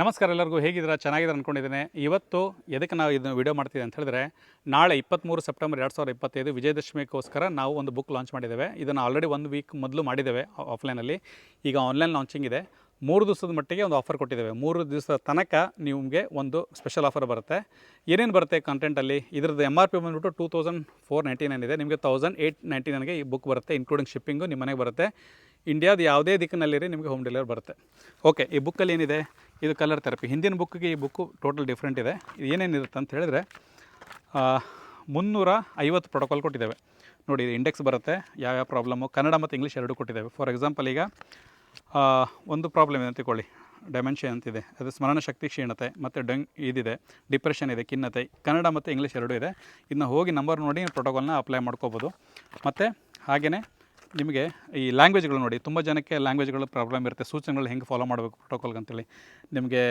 ನಮಸ್ಕಾರ ಎಲ್ಲರಿಗೂ, ಹೇಗಿದ್ದೀರಾ? ಚೆನ್ನಾಗಿದ್ದಾರೆ ಅಂದ್ಕೊಂಡಿದ್ದೇನೆ ಇವತ್ತು ಎದಕ್ಕೆ ನಾವು ಇದನ್ನು ವಿಡಿಯೋ ಮಾಡ್ತೀವಿ ಅಂತ ಹೇಳಿದ್ರೆ, ನಾಳೆ ಇಪ್ಪತ್ತ್ಮೂರು ಸೆಪ್ಟೆಂಬರ್ ಎರಡು ಸಾವಿರದ ಇಪ್ಪತ್ತೈದು ವಿಜಯದಶಮಿಗೋಸ್ಕರ ನಾವು ಒಂದು ಬುಕ್ ಲಾಂಚ್ ಮಾಡಿದ್ದೇವೆ. ಇದನ್ನು ಆಲ್ರೆಡಿ ಒಂದು ವೀಕ್ ಮೊದಲು ಮಾಡಿದ್ದೇವೆ ಆಫ್ಲೈನಲ್ಲಿ ಈಗ ಆನ್ಲೈನ್ ಲಾಂಚಿಂಗ್ ಇದೆ. ಮೂರು ದಿವಸದ ಮಟ್ಟಿಗೆ ಒಂದು ಆಫರ್ ಕೊಟ್ಟಿದ್ದೇವೆ. ಮೂರು ದಿವಸದ ತನಕ ನಿಮಗೆ ಒಂದು ಸ್ಪೆಷಲ್ ಆಫರ್ ಬರುತ್ತೆ. ಏನೇನು ಬರುತ್ತೆ ಕಂಟೆಂಟಲ್ಲಿ ಇದ್ರದ್ದು ಎಂ ಆರ್ ಪಿ ಬಂದುಬಿಟ್ಟು two thousand four ninety nine ಇದೆ. ನಿಮಗೆ ತೌಸಂಡ್ ಏಯ್ಟ್ ನೈಂಟಿ ನೈನ್ಗೆ ಈ ಬುಕ್ ಬರುತ್ತೆ ಇನ್ಕ್ಲೂಡಿಂಗ್ ಶಿಪ್ಪಿಂಗು ನಿಮ್ಮ ಮನೆಗೆ ಬರುತ್ತೆ. ಇಂಡಿಯಾದ ಯಾವುದೇ ದಿಕ್ಕಿನಲ್ಲಿರಿ ನಿಮಗೆ ಹೋಮ್ ಡೆಲಿವರಿ ಬರುತ್ತೆ. ಓಕೆ ಈ ಬುಕ್ಕಲ್ಲಿ ಏನಿದೆ? ಇದು ಕಲರ್ ಥೆರಪಿ ಹಿಂದಿನ ಬುಕ್ಕಿಗೆ ಈ ಬುಕ್ಕು ಟೋಟಲ್ ಡಿಫ್ರೆಂಟ್ ಇದೆ. ಇದು ಏನೇನಿರುತ್ತೆ ಅಂತ ಹೇಳಿದ್ರೆ ಮುನ್ನೂರ ಐವತ್ತು ಪ್ರೋಟೋಕಾಲ್ ಕೊಟ್ಟಿದ್ದೇವೆ. ನೋಡಿ, ಇದು ಇಂಡೆಕ್ಸ್ ಬರುತ್ತೆ, ಯಾವ್ಯಾವ ಪ್ರಾಬ್ಲಮ್ಮು ಕನ್ನಡ ಮತ್ತು ಇಂಗ್ಲೀಷ್ ಎರಡು ಕೊಟ್ಟಿದ್ದೇವೆ. ಫಾರ್ ಎಕ್ಸಾಂಪಲ್ ಈಗ ಒಂದು ಪ್ರಾಬ್ಲಮ್ ಇದೆ ತಿಳ್ಕೊಳ್ಳಿ. ಡೈಮೆನ್ಷನ್ ಅಂತಿದೆ. ಅದು ಸ್ಮರಣ ಶಕ್ತಿ ಕ್ಷೀಣತೆ ಮತ್ತು ಡಂಗ್ ಇದಿದೆ. ಡಿಪ್ರೆಷನ್ ಇದೆ, ಖಿನ್ನತೆ. ಕನ್ನಡ ಮತ್ತು ಇಂಗ್ಲೀಷ್ ಎರಡೂ ಇದೆ. ಇದನ್ನ ಹೋಗಿ ನಂಬರ್ ನೋಡಿ ಪ್ರೋಟೋಕಾಲ್ನ ಅಪ್ಲೈ ಮಾಡ್ಕೋಬೋದು. ಮತ್ತು ಹಾಗೆಯೇ ನಿಮಗೆ ಈ ಲ್ಯಾಂಗ್ವೇಜ್ಗಳು ನೋಡಿ, ತುಂಬ ಜನಕ್ಕೆ ಲ್ಯಾಂಗ್ವೇಜ್ಗಳು ಪ್ರಾಬ್ಲಮ್ ಇರುತ್ತೆ. ಸೂಚನೆಗಳು ಹೆಂಗೆ ಫಾಲೋ ಮಾಡಬೇಕು ಪ್ರೋಟೋಕಾಲ್ಗೆ ಅಂತೇಳಿ. ನಿಮಗೆ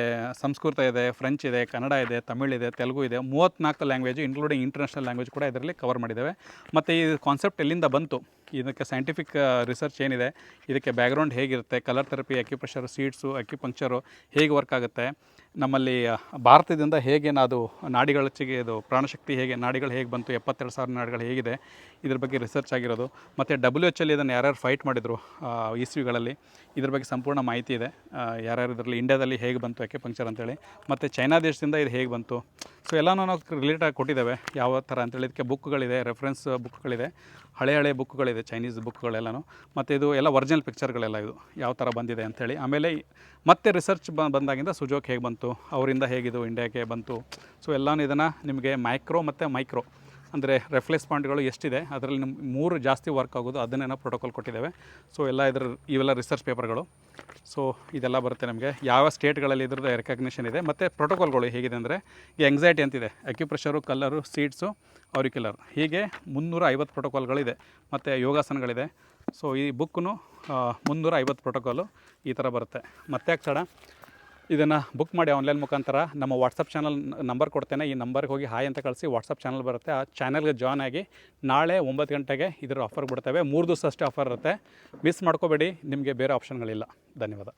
ಸಂಸ್ಕೃತ ಇದೆ ಫ್ರೆಂಚ್ ಇದೆ ಕನ್ನಡ ಇದೆ ತಮಿಳ್ ಇದೆ ತೆಲುಗು ಇದೆ ಮೂವತ್ತ್ನಾಲ್ಕು ಲ್ಯಾಂಗ್ವೇಜು ಇನ್ಕ್ಲೂಡಿಂಗ್ ಇಂಟರ್ನ್ಯಾಷನಲ್ ಲ್ಯಾಂಗ್ವೇಜ್ ಕೂಡ ಇದರಲ್ಲಿ ಕವರ್ ಮಾಡಿದ್ದೇವೆ. ಮತ್ತು ಈ ಕಾನ್ಸೆಪ್ಟ್ ಎಲ್ಲಿಂದ ಬಂತು? ಇದಕ್ಕೆ ಸೈಂಟಿಫಿಕ್ ರಿಸರ್ಚ್ ಏನಿದೆ, ಇದಕ್ಕೆ ಬ್ಯಾಕ್ಗ್ರೌಂಡ್ ಹೇಗಿರುತ್ತೆ colour therapy acupressure seeds acupuncture ಹೇಗೆ ವರ್ಕ್ ಆಗುತ್ತೆ, ನಮ್ಮಲ್ಲಿ ಭಾರತದಿಂದ ಹೇಗೆ ಅದು ನಾಡಿಗಳಚ್ಚಿಗೆ ಇದು ಪ್ರಾಣಶಕ್ತಿ ಹೇಗೆ, ನಾಡಿಗಳು ಹೇಗೆ ಬಂತು, ಎಪ್ಪತ್ತೆರಡು ಸಾವಿರ ನಾಡಿಗಳು ಹೇಗಿದೆ, ಇದ್ರ ಬಗ್ಗೆ ರಿಸರ್ಚ್ ಆಗಿರೋದು. ಮತ್ತು ಡಬ್ಲ್ಯೂ ಎಚ್ ಅಲ್ಲಿ ಇದನ್ನು ಯಾರ್ಯಾರು ಫೈಟ್ ಮಾಡಿದರು ಇಸ್ವಿಗಳಲ್ಲಿ ಇದ್ರ ಬಗ್ಗೆ ಸಂಪೂರ್ಣ ಮಾಹಿತಿ ಇದೆ. ಯಾರ್ಯಾರು ಇದರಲ್ಲಿ ಇಂಡಿಯಾದಲ್ಲಿ ಹೇಗೆ ಬಂತು ಅಕ್ಯುಪಂಕ್ಚರ್ ಅಂತೇಳಿ, ಮತ್ತು ಚೈನಾ ದೇಶದಿಂದ ಇದು ಹೇಗೆ ಬಂತು. ಸೊ ಎಲ್ಲನೂ ನಾವು ರಿಲೇಟ್ ಆಗಿ ಕೊಟ್ಟಿದ್ದೇವೆ, ಯಾವ ಥರ ಅಂತೇಳಿ. ಇದಕ್ಕೆ ಬುಕ್ಗಳಿದೆ ರೆಫರೆನ್ಸ್ ಬುಕ್ಗಳಿದೆ ಹಳೆ ಹಳೆ ಬುಕ್ಗಳಿದೆ ಚೈನೀಸ್ ಬುಕ್ಗಳೆಲ್ಲನೂ ಮತ್ತು ಇದು ಎಲ್ಲ ಒರಿಜಿನಲ್ ಪಿಕ್ಚರ್ಗಳೆಲ್ಲ ಇದು. ಯಾವ ಥರ ಬಂದಿದೆ ಅಂಥೇಳಿ. ಆಮೇಲೆ ಮತ್ತೆ ರಿಸರ್ಚ್ ಬ ಬಂದಾಗಿಂದ ಸುಜೋಕ್ ಹೇಗೆ ಬಂತು, ಅವರಿಂದ ಹೇಗಿದು ಇಂಡಿಯಾಗೆ ಬಂತು. ಸೊ ಎಲ್ಲನೂ ಇದನ್ನು ನಿಮಗೆ ಮೈಕ್ರೋ ಮತ್ತು ಮೈಕ್ರೋ ಅಂದರೆ ರೆಫ್ಲೆಕ್ಸ್ ಪಾಯಿಂಟ್ಗಳು ಎಷ್ಟಿದೆ, ಅದರಲ್ಲಿ ನಮ್ಮ ಮೂರು ಜಾಸ್ತಿ ವರ್ಕ್ ಆಗೋದು ಅದನ್ನೇ ನಾವು ಪ್ರೋಟೋಕಾಲ್ ಕೊಟ್ಟಿದ್ದೇವೆ. ಸೊ ಎಲ್ಲ ಇದರ, ಇವೆಲ್ಲ ರಿಸರ್ಚ್ ಪೇಪರ್ಗಳು ಸೊ ಇದೆಲ್ಲ ಬರುತ್ತೆ ನಮಗೆ. ಯಾವ ಸ್ಟೇಟ್ಗಳಲ್ಲಿ ಇದ್ರದ್ದು ರೆಕಗ್ನಿಷನ್ ಇದೆ, ಮತ್ತು ಪ್ರೋಟೋಕಾಲ್ಗಳು ಹೇಗಿದೆ ಅಂದರೆ, ಈ ಎಂಗ್ಸೈಟಿ ಅಂತಿದೆ. ಅಕ್ಯುಪ್ರೆಷರು ಕಲ್ಲರು ಸೀಡ್ಸು ಆರಿಕ್ಯುಲರ್ ಹೀಗೆ ಮುನ್ನೂರ ಐವತ್ತು ಪ್ರೋಟೋಕಾಲ್ಗಳಿದೆ ಮತ್ತು ಯೋಗಾಸನಗಳಿದೆ. ಸೊ ಈ ಬುಕ್ಕು ಮುನ್ನೂರ ಐವತ್ತು ಪ್ರೋಟೋಕಾಲು ಈ ಥರ ಬರುತ್ತೆ. ಮತ್ತೆ ಯಾಕೆ ತಡ? ಇದನ್ನು ಬುಕ್ ಮಾಡಿ ಆನ್ಲೈನ್ ಮುಖಾಂತರ ನಮ್ಮ ವಾಟ್ಸಪ್ ಚಾನಲ್ ನಂಬರ್ ಕೊಡ್ತೇನೆ. ಈ ನಂಬರ್ಗೆ ಹೋಗಿ ಹಾಯ್ ಅಂತ ಕಳಿಸಿ ವಾಟ್ಸಪ್ ಚಾನಲ್ ಬರುತ್ತೆ. ಆ ಚಾನಲ್ಗೆ ಜಾಯ್ನ್ ಆಗಿ ನಾಳೆ ಒಂಬತ್ತು ಗಂಟೆಗೆ ಇದರ ಆಫರ್ ಬಿಡ್ತೇವೆ ಮೂರು ದಿವಸ ಅಷ್ಟೇ ಆಫರ್ ಇರುತ್ತೆ. ಮಿಸ್ ಮಾಡ್ಕೋಬೇಡಿ. ನಿಮಗೆ ಬೇರೆ ಆಪ್ಷನ್ಗಳಿಲ್ಲ ಧನ್ಯವಾದ.